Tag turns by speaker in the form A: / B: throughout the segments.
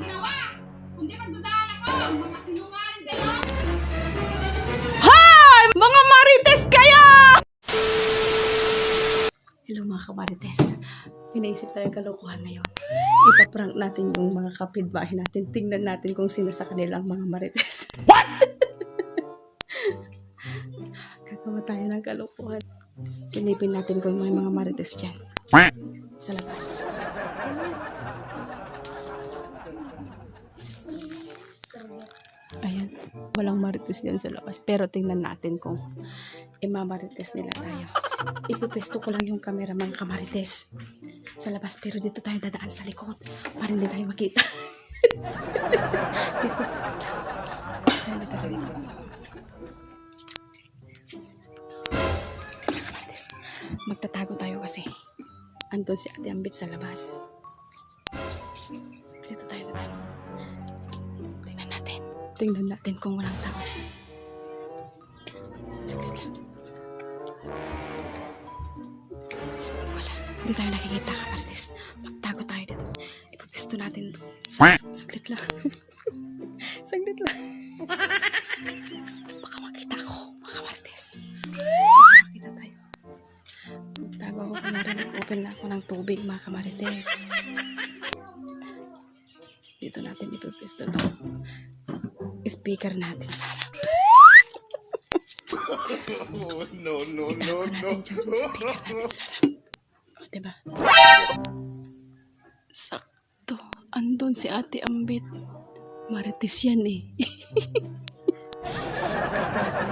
A: ang ginawa. Kundi magdudaan ako. Mga sinungaling kayo.
B: Hi! Mga marites kayo! Hello mga kamarites. Pinaisip tayong kalokohan ngayon. Ipaprank natin yung mga kapitbahay natin. Tingnan natin kung sino sa kanilang mga marites. What? Gagawa tayo ng kalokohan. Silipin natin kung may mga marites dyan. Sa labas. Ayan. Walang marites dyan sa labas. Pero tingnan natin kung imamarites nila tayo. Ipipesto ko lang yung camera mga kamarites sa labas. Pero dito tayo dadaan sa likod para hindi tayo makita. dito sa Ayan, dito sa likod. Magtatago tayo kasi andun si Ate Ambit sa labas. Tingnan natin kung walang tao dyan. Saglit lang. Wala. Hindi tayo nakikita, kapartes. Magtago tayo dito. Ipapisto natin. Sa- saglit lang. saglit lang. Baka makita ako, mga kapartes. Baka tayo. Magtago ako. Kunyari nag-open na ako ng tubig, mga kamarites. Dito natin ipapisto to speaker natin sa harap.
C: Oh, no, no, no,
B: Itago
C: no.
B: natin dyan yung speaker natin sa harap. O, diba? Sakto. Andun si Ate Ambit. Marites yan eh. Basta natin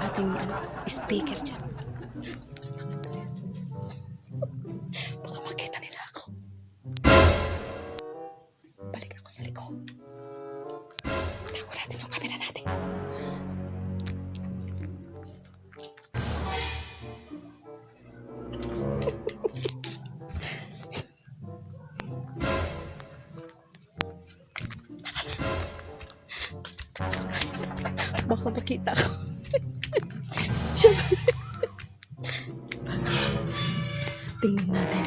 B: ating ano, speaker dyan. Baka makita ko. Tingnan natin.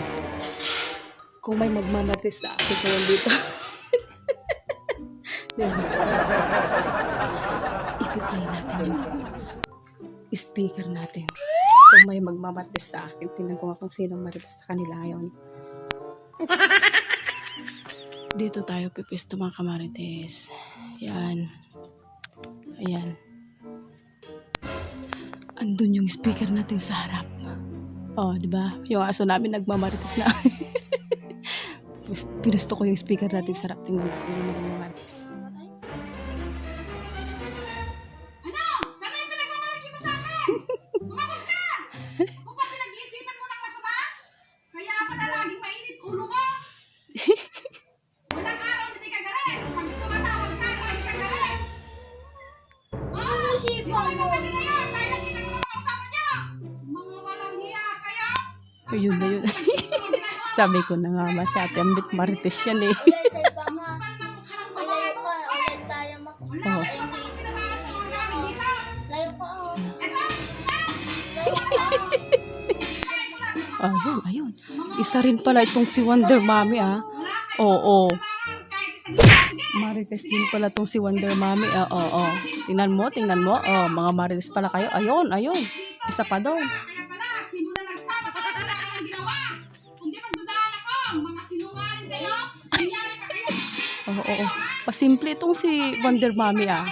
B: Kung may magmamatis sa akin ngayon dito. Diba? Ipi-play natin yung speaker natin. Kung may magmamatis sa akin, tingnan ko nga kung sino marites sa kanila ngayon. Dito tayo pipisto mga kamarites. Yan. Ayan. Andun yung speaker natin sa harap. Oh, di ba? Yung aso namin nagmamarites na. Pinusto ko yung speaker natin sa harap. Tingnan ko yung nagmamarites. Ayun na yun. Sabi ko na nga ma sa atin, ambit marites yan eh. Oh.
D: Oh. Oh.
B: Ayun, ayun. Isa rin pala itong si Wonder Mommy ah. Oo.
A: isang gilid.
B: Marites din pala itong si Wonder Mommy. Ah, oo, oo. Tingnan mo, tingnan mo. Oh, mga marites pala kayo. Ayun, ayun. Isa pa daw.
A: Ka kayo.
B: Oo, oo. Pasimple itong si Wonder Mommy ah.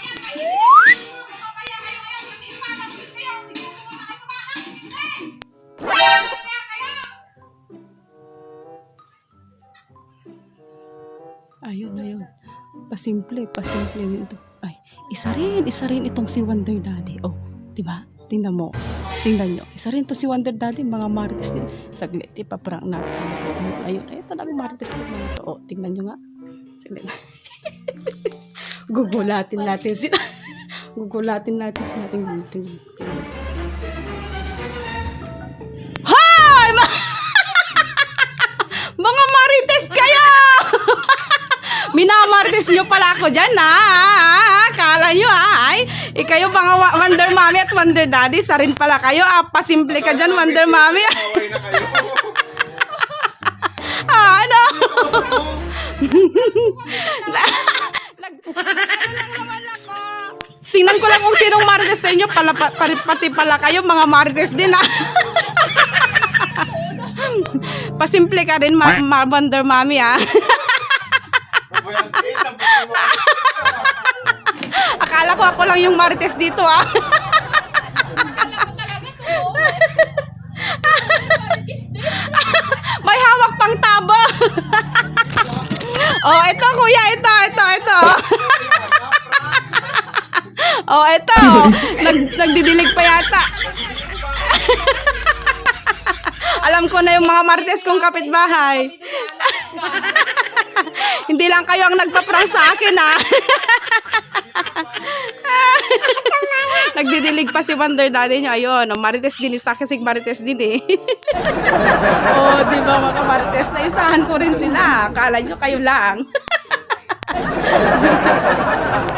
B: Ayun, ayun. Pasimple, pasimple yun ito. Ay, isa rin, isa rin itong si Wonder Daddy. Oh, di ba? Tingnan mo. Tingnan nyo. Isa rin to si Wonder Daddy, mga marites din. Saglit, ipaprank natin. Ayun, ayun talagang marites din mga to. Oh, tingnan nyo nga. Saglit. Gugulatin natin sila. Gugulatin natin sila. Tingnan, tingnan. Hi! Ma- mga marites kayo! Minamartes nyo pala ako dyan, ha? akala nyo ah. ay, eh, ikayo mga Wonder Mommy at Wonder Daddy, sa rin pala kayo. Ah, pasimple ka dyan, Wonder Mommy.
C: ah, ano? Tingnan
B: ko lang kung sinong Marites sa inyo. Pala, pa, pati pala kayo, mga Marites din ah. Pasimple ka rin, ma- ma- Wonder Mommy ah. Akala ko ako lang yung marites dito ah. May hawak pang tabo. oh, ito kuya, ito, ito, ito. oh, ito. Nag, nagdidilig pa yata. Alam ko na yung mga martes kong kapitbahay. Hindi lang kayo ang nagpa-prank sa akin, ah. Nagdidilig pa si Wonder Daddy niyo. Ayun, marites din. Isa kasi marites din eh. oh, di ba mga marites? Naisahan ko rin sila. Akala nyo kayo lang.